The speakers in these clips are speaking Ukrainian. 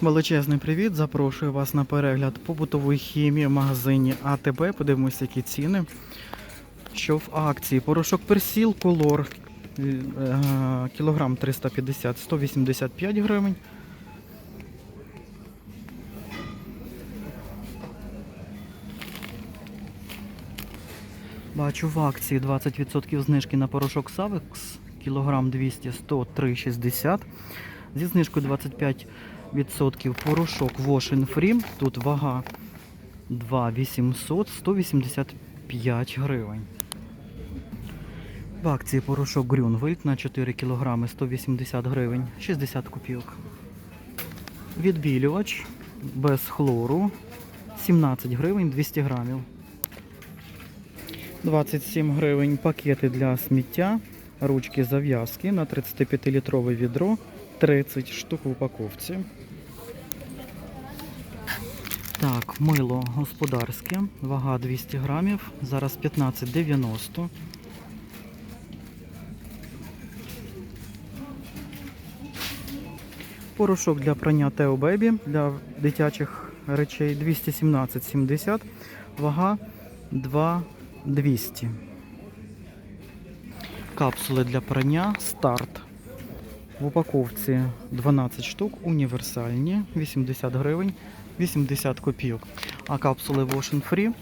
Величезний привіт! Запрошую вас на перегляд побутової хімії в магазині АТБ. Подивимося, які ціни. Що в акції? Порошок персіл, колор е, кілограм 350, 185 гривень. Бачу в акції 20% знижки на порошок Савекс, кілограм 200, 103,60. Зі знижкою 25% порошок Wash Free. Тут вага 2,800, 185 гривень. В акції порошок Grünwald на 4 кг 180 гривень, 60 копійок. Відбілювач без хлору 17 гривень 200 грамів. 27 гривень пакети для сміття, ручки зав'язки на 35-літрове відро, 30 штук в упаковці. Так, мило господарське, вага 200 грамів, зараз 15,90. Порошок для прання Тео Бебі для дитячих речей 217,70, вага 2,200. Капсули для прання старт. В упаковці 12 штук, універсальні, 80 гривень, 80 копійок. А капсули Wash Free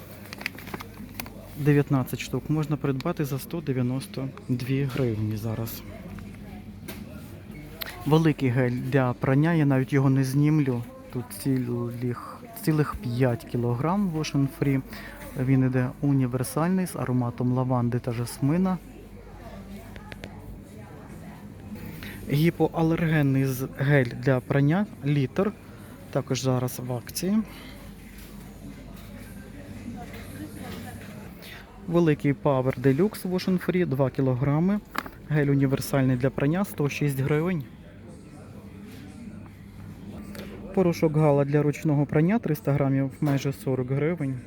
19 штук можна придбати за 192 гривні зараз. Великий гель для прання, я навіть його не знімлю. Тут цілих, цілих 5 кг Wash Free. Він іде універсальний з ароматом лаванди та жасмина. Гіпоалергенний гель для прання літр. Також зараз в акції. Великий Power Deluxe Wash Free 2 кг. Гель універсальний для прання 106 гривень. Порошок Гала для ручного прання 300 грамів майже 40 гривень.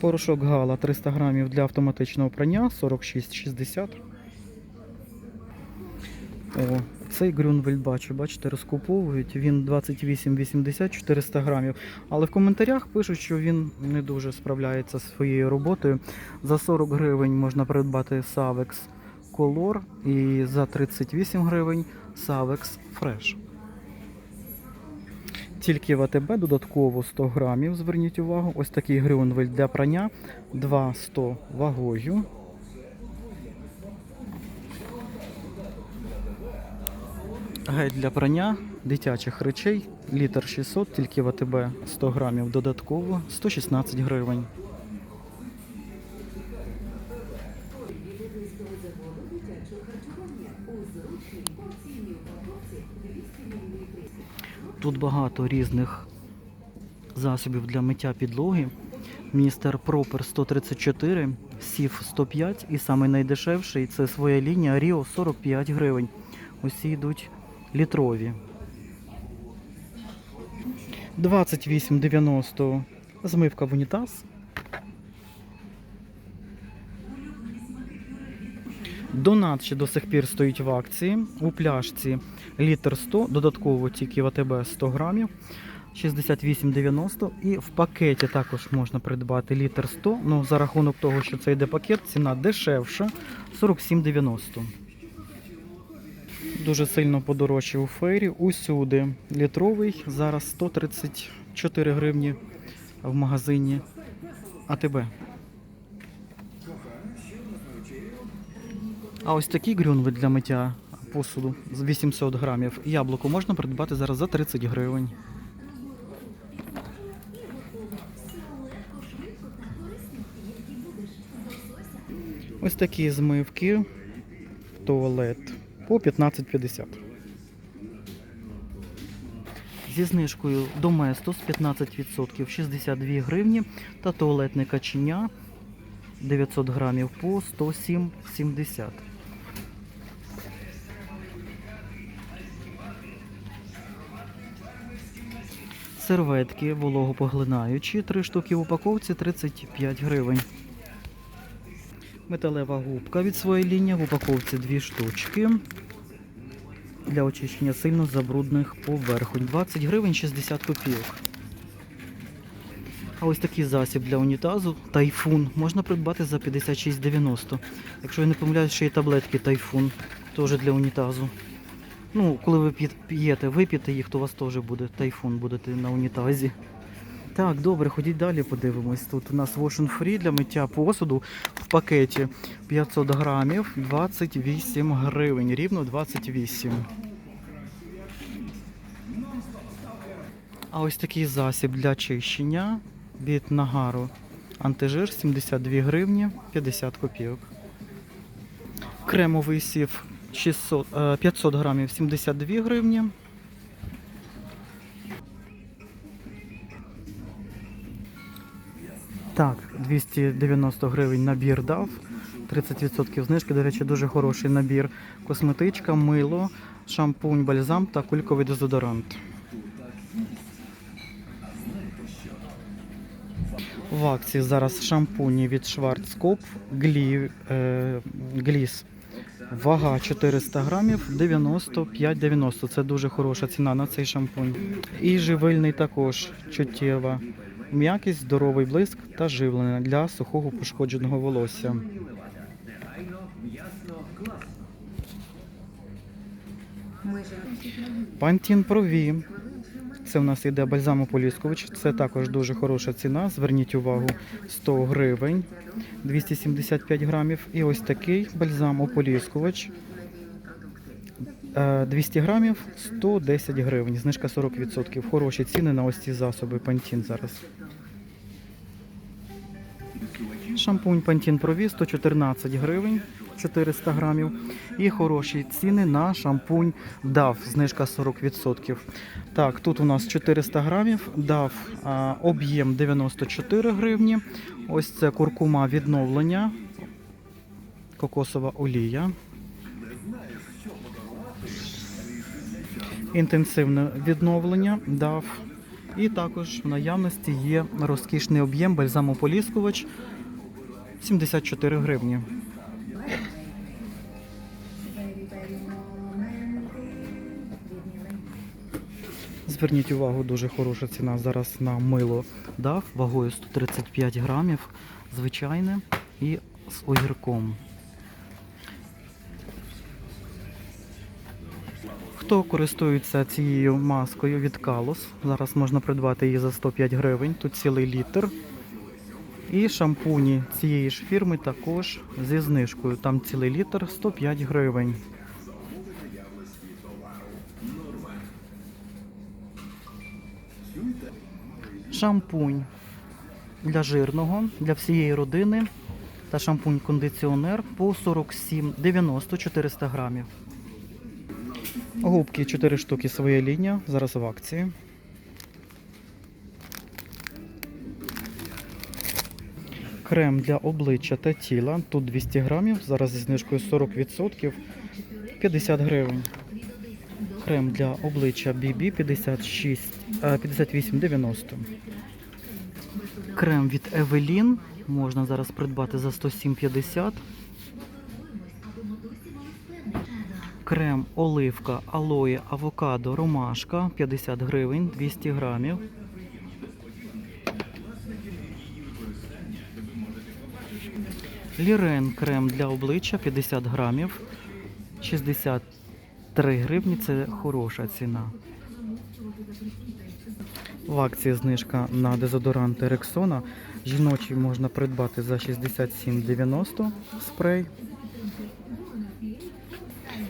Порошок Гала 300 грамів для автоматичного прання 46,60. О, цей Грюнвельд бачу, бачите, розкуповують. Він 28,80 400 грамів. Але в коментарях пишуть, що він не дуже справляється зі своєю роботою. За 40 гривень можна придбати Savex Color і за 38 гривень Savex Fresh. Тільки в АТБ додатково 100 грамів, зверніть увагу. Ось такий Грюнвельд для прання 2,100 вагою. Гель для прання дитячих речей, літр 600, тільки в АТБ 100 грамів додатково, 116 гривень. Тут багато різних засобів для миття підлоги. Містер Пропер 134, Сіф 105 і самий найдешевший це своя лінія Ріо 45 гривень. Усі йдуть літрові. 28,90 змивка в унітаз. Донат ще до сих пір стоїть в акції. У пляшці літр 100, додатково тільки в АТБ 100 грамів. 68,90 і в пакеті також можна придбати літр 100, ну за рахунок того, що це йде пакет, ціна дешевша 47,90. Дуже сильно подорожчав у фейрі. Усюди літровий, зараз 134 гривні в магазині АТБ. А ось такий грюнвик для миття посуду з 800 грамів. Яблуко можна придбати зараз за 30 гривень. Ось такі змивки в туалет по 15,50. Зі знижкою Доместос 15% 62 гривні та туалетне каченя 900 грамів по 107,70. Серветки вологопоглинаючі, 3 штуки в упаковці 35 гривень. Металева губка від своєї лінії в упаковці 2 штучки. для очищення сильно забрудних поверхонь. 20 гривень 60 копійок. А ось такий засіб для унітазу тайфун можна придбати за 56,90. Якщо я не помиляюсь, ще є таблетки тайфун, теж для унітазу. Ну, коли ви п'єте, вип'єте їх, то у вас теж буде тайфун, будете на унітазі. Так, добре, ходіть далі, подивимось. Тут у нас Wash Free для миття посуду в пакеті 500 грамів, 28 гривень, рівно 28. А ось такий засіб для чищення від нагару. Антижир 72 гривні 50 копійок. Кремовий сів 600, е, 500 грамів 72 гривні. Так, 290 гривень набір дав. 30% знижки, до речі, дуже хороший набір. Косметичка, мило, шампунь, бальзам та кульковий дезодорант. В акції зараз шампуні від Schwarzkopf Глі, е, Гліс. Вага 400 грамів 95,90. Це дуже хороша ціна на цей шампунь. І живильний також чуттєва. М'якість, здоровий блиск та живлення для сухого пошкодженого волосся. Пантін Прові. Це у нас йде бальзамополіскувач. Це також дуже хороша ціна. Зверніть увагу 100 гривень 275 грамів. І ось такий бальзамополіскувач. Е, 200 грамів 110 гривень. Знижка 40%. Хороші ціни на ось ці засоби Пантін зараз. Шампунь Pro V 114 гривень 400 грамів. І хороші ціни на шампунь DAF, знижка 40%. Так, тут у нас 400 грамів, DAF об'єм 94 гривні. Ось це куркума відновлення, кокосова олія. Інтенсивне відновлення DAF. І також в наявності є розкішний об'єм бальзамополіскувач 74 гривні. Зверніть увагу, дуже хороша ціна зараз на мило DAF вагою 135 грамів, звичайне і з огірком. Хто користується цією маскою від Калос, зараз можна придбати її за 105 гривень, тут цілий літр. І шампуні цієї ж фірми також зі знижкою. Там цілий літр 105 гривень. Шампунь для жирного, для всієї родини та шампунь-кондиціонер по 47,90 400 грамів. Губки 4 штуки своя лінія, зараз в акції. Крем для обличчя та тіла. Тут 200 грамів, зараз зі знижкою 40%, 50 гривень. Крем для обличчя BB 56, е, 58,90. Крем від Evelyn можна зараз придбати за 107,50. Крем оливка, алоє, авокадо, ромашка 50 гривень, 200 грамів. Лірен крем для обличчя 50 грамів, 63 гривні це хороша ціна. В акції знижка на дезодоранти Рексона. Жіночий можна придбати за 67,90 спрей.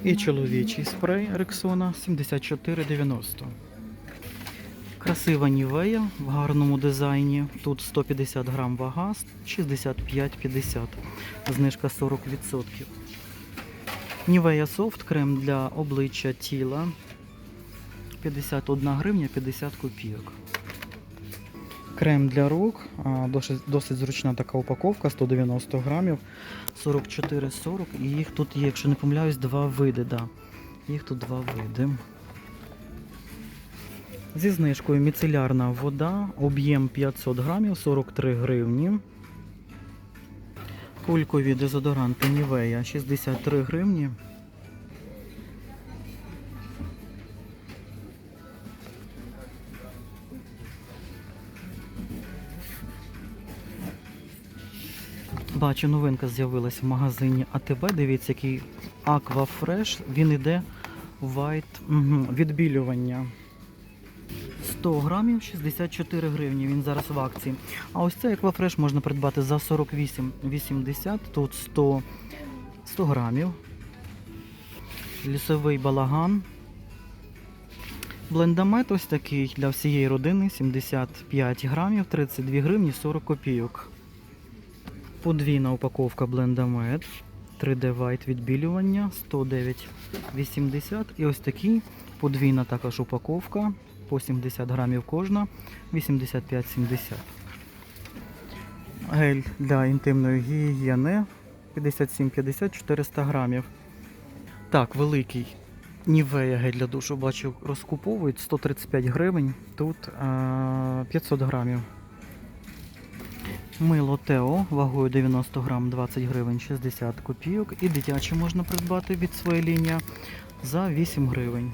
І чоловічий спрей Рексона 74,90. Красива нівея в гарному дизайні. Тут 150 грам вага, 65,50. Знижка 40%. Нівея софт крем для обличчя тіла 51 гривня 50 копійок. Крем для рук, досить, зручна така упаковка, 190 грамів, 44,40. І їх тут є, якщо не помиляюсь, два види. Да. Їх тут два види. Зі знижкою міцелярна вода, об'єм 500 грамів, 43 гривні. Кулькові дезодоранти Нівея 63 гривні. Бачу, новинка з'явилась в магазині АТБ. Дивіться, який Fresh. Він White угу, відбілювання. 100 грамів 64 гривні. Він зараз в акції. А ось цей Aquafresh можна придбати за 48,80. Тут 100, 100 грамів. Лісовий балаган. Блендамет ось такий для всієї родини 75 грамів, 32 гривні 40 копійок. Подвійна упаковка блендамет. 3D White відбілювання 109,80. І ось такий подвійна також упаковка по 70 грамів кожна 85,70. Гель для інтимної гігієни 57,50 400 грамів. Так, великий Нівея гель для душу, бачу, розкуповують 135 гривень, тут а, 500 грамів. Мило Тео вагою 90 грам 20 гривень 60 копійок. І дитяче можна придбати від своєї лінії за 8 гривень.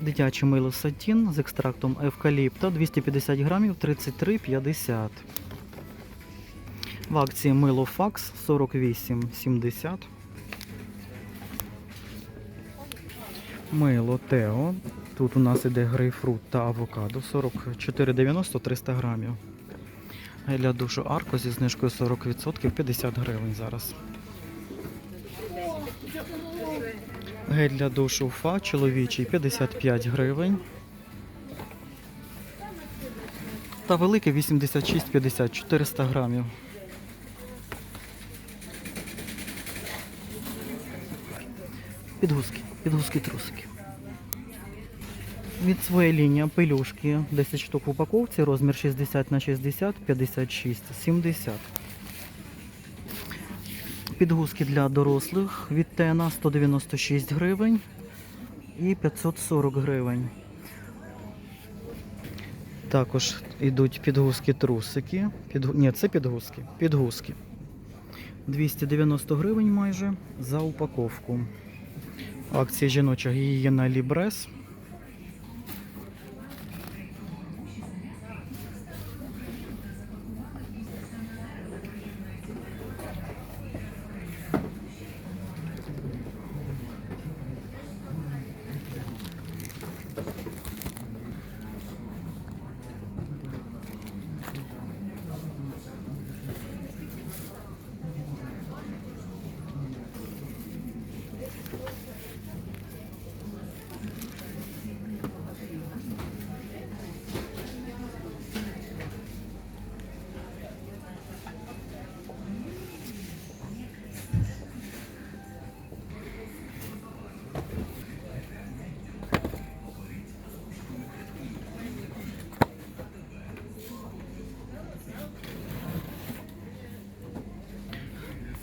Дитяче мило Сатін з екстрактом евкаліпта 250 грамів 33,50. В акції мило Факс 48,70. Мило Тео. Тут у нас іде грейпфрут та авокадо 44,90 300 грамів. Для душу Арко зі знижкою 40% 50 гривень зараз. Гель для душу Фа чоловічий 55 гривень. Та великий 86,50 400 грамів. Підгузки, підгузки трусики. Від своєї лінії пелюшки 10 штук в упаковці, розмір 60 на 60, 56, 70. Підгузки для дорослих від Тена 196 гривень і 540 гривень. Також йдуть підгузки трусики. Підгу... Ні, це підгузки. Підгузки. 290 гривень майже за упаковку. Акція жіноча гігієна Лібрес.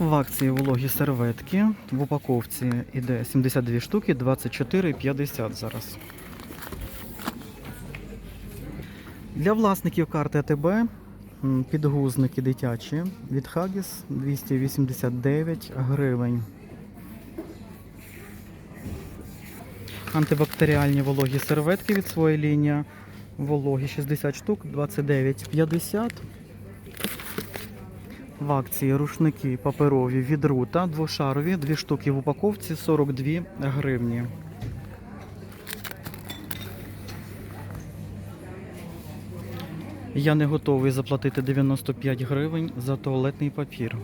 В акції вологі серветки. В упаковці іде 72 штуки, 24,50 зараз. Для власників карти АТБ підгузники дитячі від Huggies 289 гривень. Антибактеріальні вологі серветки від своєї лінії. Вологі 60 штук, 29,50. В акції рушники паперові від рута, двошарові, дві штуки в упаковці 42 гривні. Я не готовий заплатити 95 гривень за туалетний папір.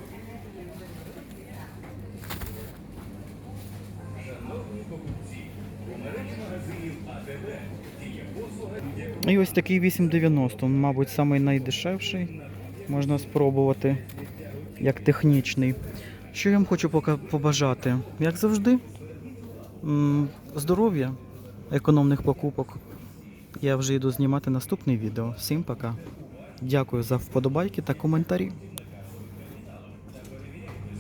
І ось такий 8,90, мабуть, найдешевший. Можна спробувати як технічний. Що я вам хочу побажати? Як завжди, здоров'я, економних покупок. Я вже йду знімати наступне відео. Всім пока. Дякую за вподобайки та коментарі.